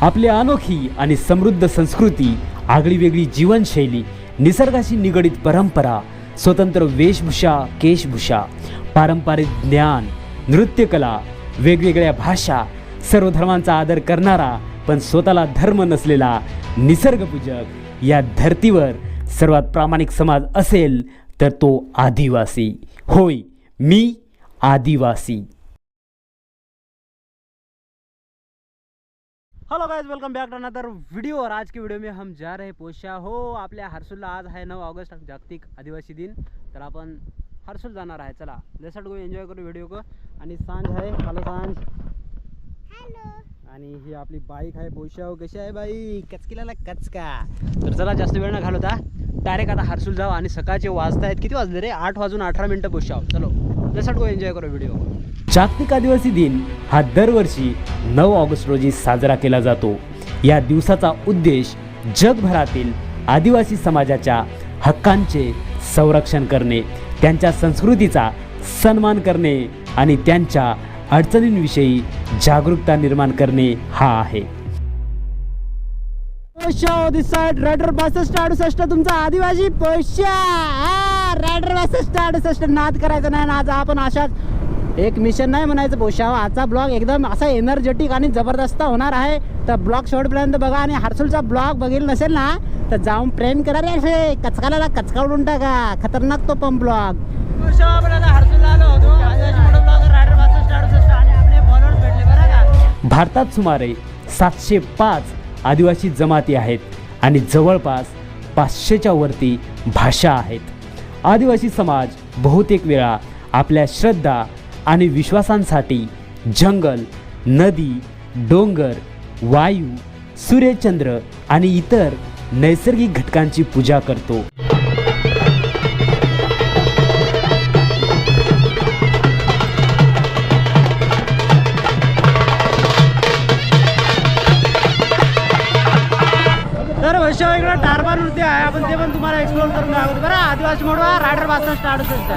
आपली अनोखी आणि समृद्ध संस्कृती आगळी वेगळी जीवनशैली निसर्गाशी निगडीत परंपरा स्वतंत्र वेशभूषा केशभूषा पारंपरिक ज्ञान नृत्यकला वेगवेगळ्या भाषा सर्व धर्मांचा आदर करणारा पण स्वतःला धर्म नसलेला निसर्गपूजक या धर्तीवर सर्वात प्रामाणिक समाज असेल तर तो आदिवासी. होय मी आदिवासी. Hello guys welcome back to another video और आज की वीडियो में हम जा रहे हैं पोशा. हो आपल्या हर्सूलला आज आहे नऊ ऑगस्ट जागतिक आदिवासी दिन. तर आपण हर्सूल जाणार आहे. चला लेसट गो एन्जॉय करू व्हिडिओ को. आणि सांज आहे हॅलो सांज. आणि ही आपली बाईक आहे पोशाव कशी आहे बाई? कचकिला कचका. तर चला जास्त वेळ न घालवता डायरेक्ट आता हारसूल जाऊ आणि सकाळचे वाजतायत. आहेत किती वाजले रे? आठ वाजून अठरा मिनटं पोशाव चलो लेसट गो एन्जॉय करू व्हिडिओ जागतिक आदिवासी दिन हा दरवर्षी नऊ ऑगस्ट रोजी साजरा केला जातो. या दिवसाचा उद्देश जगभरातील आदिवासी समाजाच्या हक्कांचे संरक्षण करणे त्यांच्या संस्कृतीचा सन्मान करणे आणि त्यांच्या अडचणींविषयी जागरूकता निर्माण करणे हा आहे. रायडर बासष्ट अडुसष्ट तुमचा आदिवासी पैशा. रायडर बासष्ट अडुसष्ट नाद करायचा नाही आज आपण अशाच. एक मिशन नाही म्हणायचं पोशाव आजचा ब्लॉग एकदम असा एनर्जेटिक आणि जबरदस्त होणार आहे. तर ब्लॉग शेवटपर्यंत बघा आणि हर्सुलचा ब्लॉग बघेल नसेल ना तर जाऊन प्रेम करा रे असे कचकाला कचका उडून टाका. खतरनाक तो पण ब्लॉग. भारतात सुमारे सातशे पाच आदिवासी जमाती आहेत आणि जवळपास पाचशेच्या वरती भाषा आहेत. आदिवासी समाज बहुतेक वेळा आपल्या श्रद्धा आणि विश्वासांसाठी जंगल नदी डोंगर वायू सूर्यचंद्र आणि इतर नैसर्गिक घटकांची पूजा करतो. पण नृत्य आहे. आपण ते पण तुम्हाला एक्सप्लोर करून दाखवतो. बरं आदिवासी मोडवा रायडरपासून स्टार्ट होतं.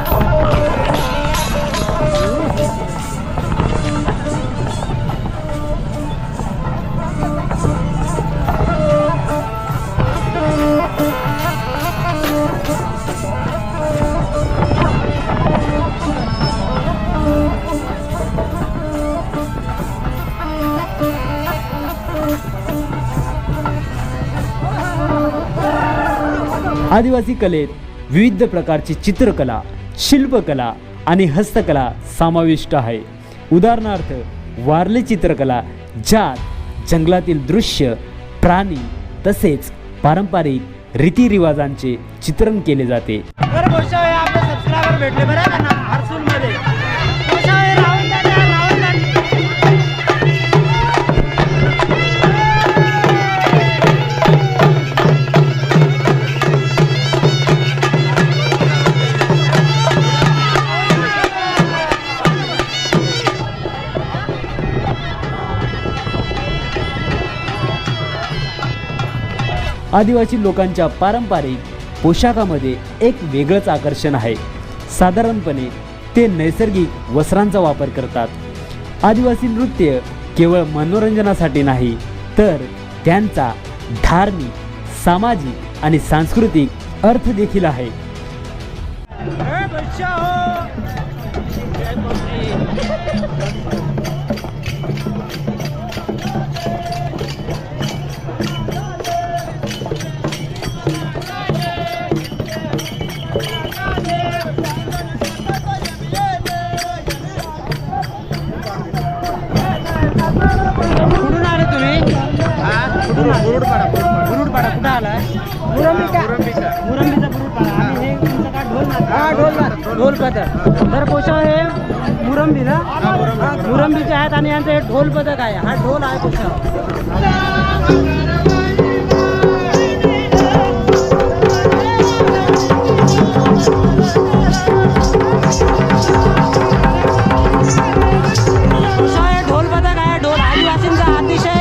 आदिवासी कलेत विविध प्रकारची चित्रकला शिल्पकला आणि हस्तकला समाविष्ट आहे. उदाहरणार्थ वारली चित्रकला ज्यात जंगलातील दृश्य प्राणी तसेच पारंपरिक रीतिरिवाजांचे चित्रण केले जाते. भेटले आदिवासी लोकांच्या पारंपरिक पोशाखामध्ये एक वेगळंच आकर्षण आहे. साधारणपणे ते नैसर्गिक वस्त्रांचा वापर करतात. आदिवासी नृत्य केवळ मनोरंजनासाठी नाही तर त्यांचा धार्मिक सामाजिक आणि सांस्कृतिक अर्थ देखील आहे. ढोल पथक. तर पोषा हे मुरंबी ना? मुरंबीचे आहेत आणि यांचं हे ढोल पथक आहे. हा ढोल आहे पोषा पोषा हे ढोल पथक आहे. ढोल आदिवासींचा अतिशय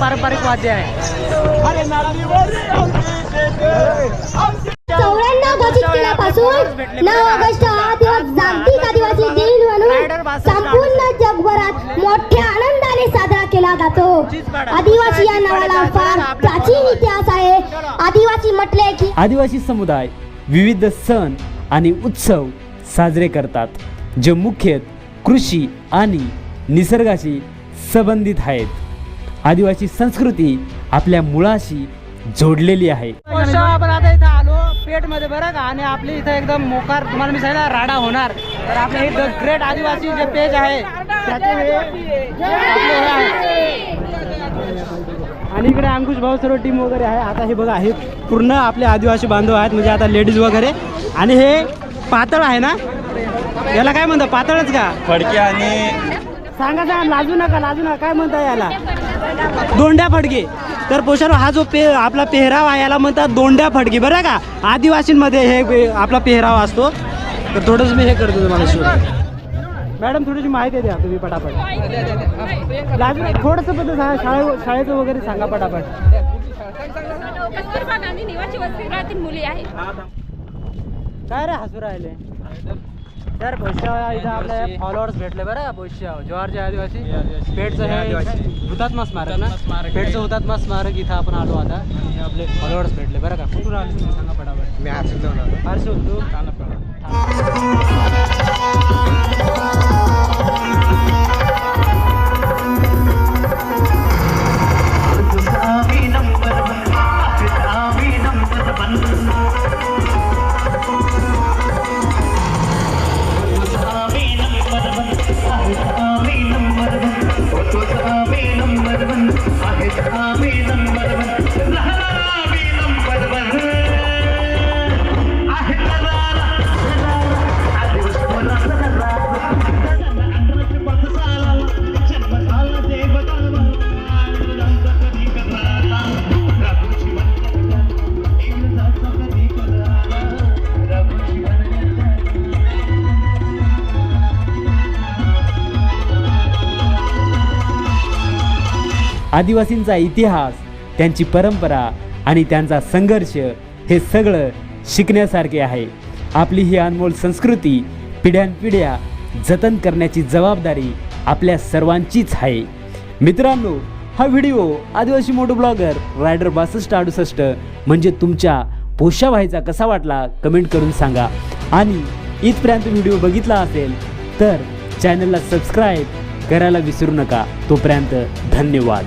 पारंपरिक वाद्य आहे. अरे नारळीवर आमची शेते आमची चौऱ्याण्णव घोषित केल्यापासून नऊ ऑगस्ट हा दिवस जागतिक आदिवासी दिन म्हणून संपूर्ण जगभरात मोठ्या आनंदाने साजरा केला जातो. आदिवासी या नावाला फार प्राचीन इतिहास आहे. आदिवासी म्हटले की आदिवासी समुदाय विविध सण आणि उत्सव साजरे करतात जे मुख्यत कृषी आणि निसर्गाशी संबंधित आहेत. आदिवासी संस्कृती आपल्या मुळाशी जोडलेली आहे. आपण आता इथं आलो पेठमध्ये बरं का? आणि आपली इथं एकदम मोकार तुम्हाला मी सांगितलं राडा होणार. तर आपले हे द ग्रेट आदिवासी जे पेज आहे त्याचे हे आपले हे आहे. आणि इकडे अंकुश भाऊ सर्व टीम वगैरे आहे. आता हे बघा हे पूर्ण आपले आदिवासी बांधव आहेत म्हणजे आता लेडीज वगैरे. आणि हे पातळ आहे ना? याला काय म्हणतात? पातळच का? फडके आणि सांगा सांगा लाजू नका लाजू नका. काय म्हणता याला? दोंड्या फडके तर पोषार हा जो पे आपला पेहराव आहे याला म्हणतात दोंड्या फडके बरं का? आदिवासींमध्ये हे आपला पेहराव असतो. तर थोडंसं मी हे करतो तुम्हाला शोध मॅडम थोडीशी माहिती द्या तुम्ही पटापट. नका. थोडंसं सांगा शाळे शाळेचं वगैरे सांगा पटापट. काय रे हसू राहिले? तर भविष्य इथं आपले फॉलोअर्स भेटले बरं भविष्य जवाहरचे आदिवासी। पेठचं हे हुतात्मा स्मारक ना? पेठचं हुतात्मा स्मारक इथं आपण आलो आता आणि आपले फॉलोअर्स भेटले बरं का। कुठून आले। तुम्ही सांगा पटापट मी हर्षल हर्षल तू आदिवासींचा इतिहास त्यांची परंपरा आणि त्यांचा संघर्ष हे सगळं शिकण्यासारखे आहे. आपली ही अनमोल संस्कृती पिढ्यानपिढ्या जतन करण्याची जबाबदारी आपल्या सर्वांचीच आहे. मित्रांनो हा व्हिडिओ आदिवासी मोटो ब्लॉगर रायडर बासष्ट अडुसष्ट म्हणजे तुमच्या पोषा व्हायचा कसा वाटला कमेंट करून सांगा. आणि इथपर्यंत व्हिडिओ बघितला असेल तर चॅनलला सबस्क्राईब करायला विसरू नका. तोपर्यंत धन्यवाद.